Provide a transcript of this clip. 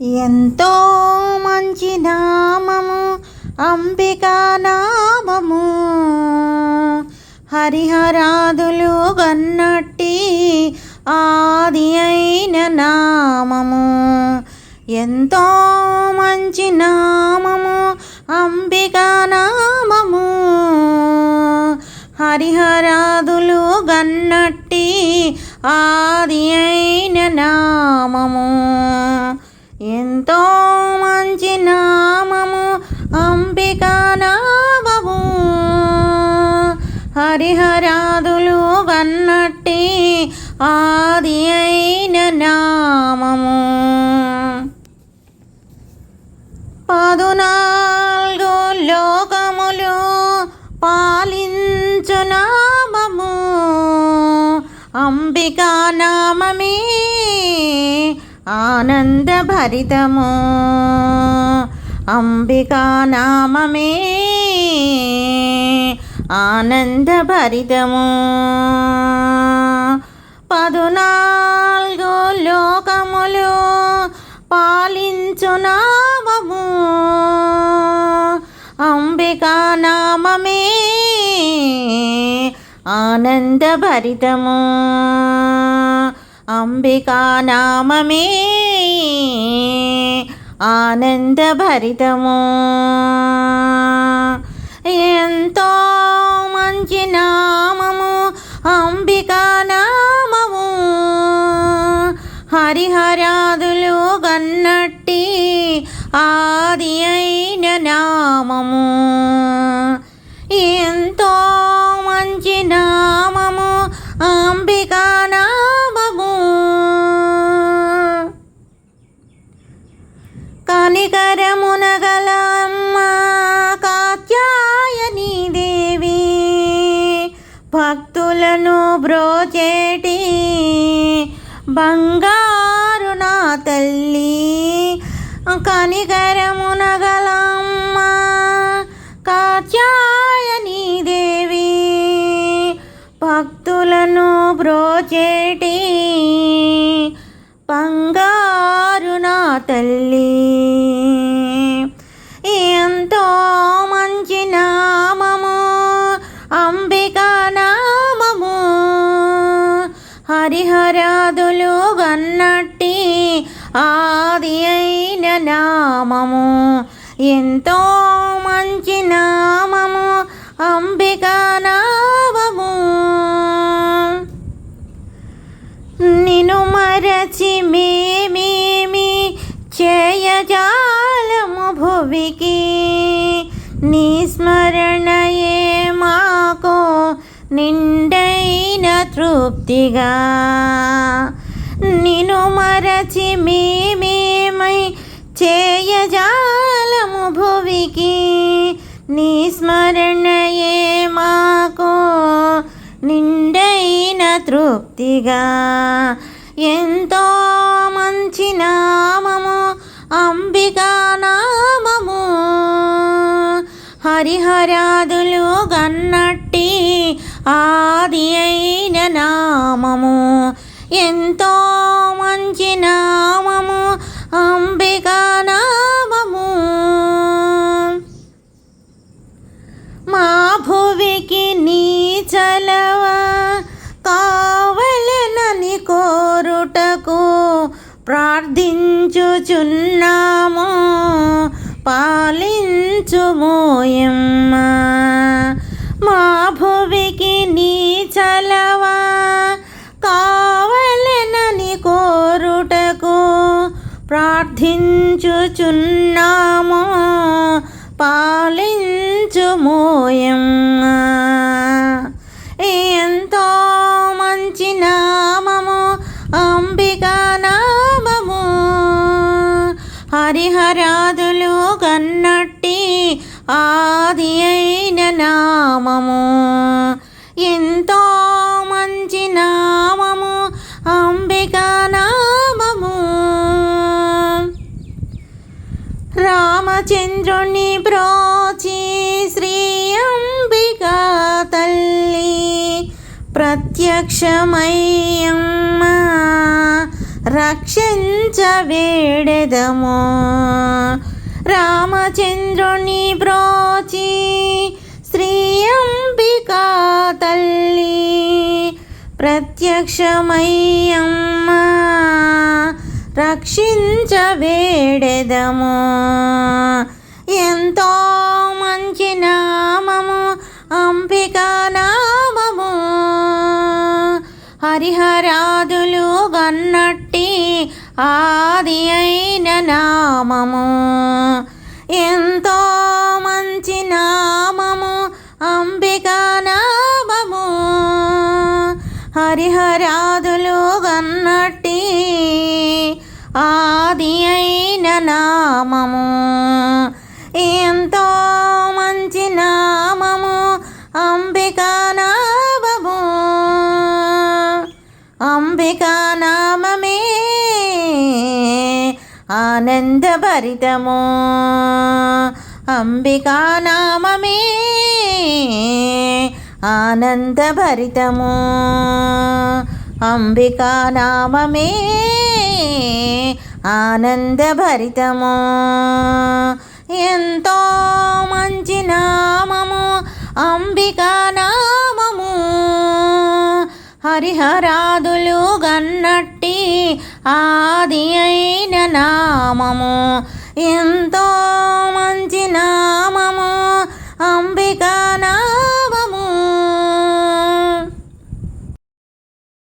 ఎంతో మంచి నామము అంబికా నామము. హరిహరాదులు గన్నట్టి ఆది అయిన నామము. ఎంతో మంచి నామము అంబికా నామము. హరిహరాదులు గన్నట్టి ఆది అయిన నామము. ఎంతో మంచి నామము అంబికా నామము. హరిహరాదులు వన్నట్టి ఆది అయిన నామము. పదునాలుగు లోకములు పాలించు నామము. అంబికా నామమే ఆనందభరితము. అంబికా నామమే ఆనందభరితము. పదునాలుగు లోకములు పాలించు నామము. అంబికా నామమే ఆనందభరితము. అంబికా నామమే ఆనందభరితము. ఎంతో మంచి నామము అంబికా నామము. హరిహరాదులు గన్నట్టి ఆది అయిన నామము. బంగారు నా తల్లి కనికరమున గల అమ్మ కాత్యాయని దేవి భక్తులను బ్రోచేటి బంగారు నా తల్లి. ఆది అయిన నామము. ఎంతో మంచి నామము అంబికా నామము. నిను మరచి మేమేమి చేయజాలము భువికి? నీ స్మరణయే మాకు నిండైన తృప్తిగా. నిను మరచి మేమేమై చేయజాలము భువికి. నీ స్మరణయే మాకు నిండైన తృప్తిగా. ఎంతో మంచి నామము అంబికా నామము. హరిహరాదులు గన్నట్టి ఆది అయిన నామము. ఎంతో నామము అంబికా నామము. మా భువికి నీ చలవా కావలనని కోరుటకు ప్రార్థించుచున్నాము. పాలించుమోయమ్మ. మా భూ ప్రార్థించుచున్నాము? పాలించుమోయమ్మ. ఎంతో మంచి నామము అంబికా నామము. హరిహరాదులు కన్నట్టి ఆది అయిన నామము. చంద్రుణ్ణి ప్రోచి శ్రీ అంబికా తల్లి. ప్రత్యక్షమయ్యమ్మ రక్షించవేడెదము రామచంద్రుని ప్రోచి శ్రీ అంబికా తల్లి. ప్రత్యక్షమయ్యమ్మ రక్షించవేడెదము ఎంతో మంచి నామము అంబికా నామము. హరిహరాదులు గన్నట్టి ఆది అయిన నామము. ఎంతో మంచి నామము అంబికా నామము. హరిహరాదు నామము. ఎంతో మంచి నామము అంబికా నామము. అంబికా నామమే ఆనందభరితము. అంబికా నామమే ఆనందభరితము. అంబికా నామమే ఆనందభరితము. ఎంతో మంచి నామము అంబికా నామము. హరిహరాదులు గన్నట్టి ఆది అయిన నామము. ఎంతో మంచి నామము అంబికా నామము